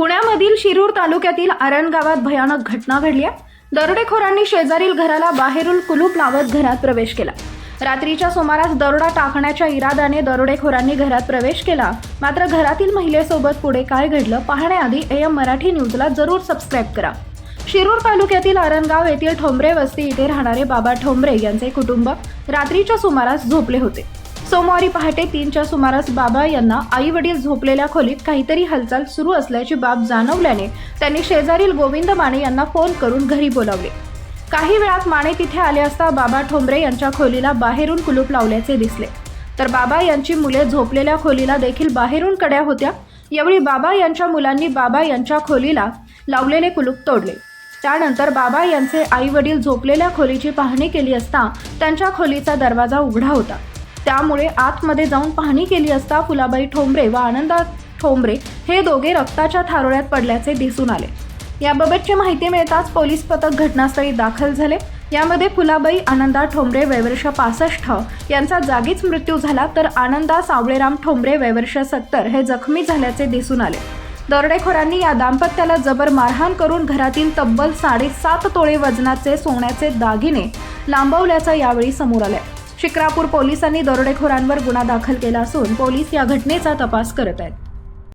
पुण्यामधील शिरूर तालुक्यातील आरण गावात भयानक घटना घडली आहे. दरोडेखोरांनी शेजारील घराला बाहेरून कुलूप लावत घरात प्रवेश केला. रात्रीच्या सुमारास दरोडा टाकण्याच्या इराद्याने दरोडेखोरांनी घरात प्रवेश केला. मात्र घरातील महिलेसोबत पुढे काय घडलं पाहण्याआधी एम मराठी न्यूजला जरूर सबस्क्राईब करा. शिरूर तालुक्यातील आरणगाव येथील ठोंबरे वस्ती इथे राहणारे बाबा ठोंबरे यांचे कुटुंब रात्रीच्या सुमारास झोपले होते. सोमवारी पहाटे तीनच्या सुमारास बाबा यांना आई वडील झोपलेल्या खोलीत काहीतरी हालचाल सुरू असल्याची बाब जाणवल्याने त्यांनी शेजारील गोविंद माने यांना फोन करून घरी बोलावले. काही वेळात माने तिथे आले असता बाबा ठोंबरे यांच्या खोलीला बाहेरून कुलूप लावल्याचे दिसले. तर बाबा यांची मुले झोपलेल्या खोलीला देखील बाहेरून कड्या होत्या. यावेळी बाबा यांच्या मुलांनी बाबा यांच्या खोलीला लावलेले कुलूप तोडले. त्यानंतर बाबा यांचे आई वडील झोपलेल्या खोलीची पाहणी केली असता त्यांच्या खोलीचा दरवाजा उघडा होता. त्यामुळे आतमध्ये जाऊन पाहणी केली असता फुलाबाई ठोंबरे व आनंदा ठोंबरे हे दोघे रक्ताच्या थारोळ्यात पडल्याचे दिसून आले. याबाबतची माहिती मिळताच पोलीस पथक घटनास्थळी दाखल झाले. यामध्ये फुलाबाई आनंदा ठोंबरे वयवर्ष पासष्ट यांचा जागीच मृत्यू झाला तर आनंदा सावळेराम ठोंबरे वयवर्ष सत्तर हे जखमी झाल्याचे दिसून आले. दरोडेखोरांनी या दाम्पत्याला जबर मारहाण करून घरातील तब्बल साडेसात तोळे वजनाचे सोन्याचे दागिने लांबवल्याचं यावेळी समोर आलं शिक्रापूर पोलिसांनी दरोडेखोरांवर गुन्हा दाखल केला असून पोलीस या घटनेचा तपास करत आहेत.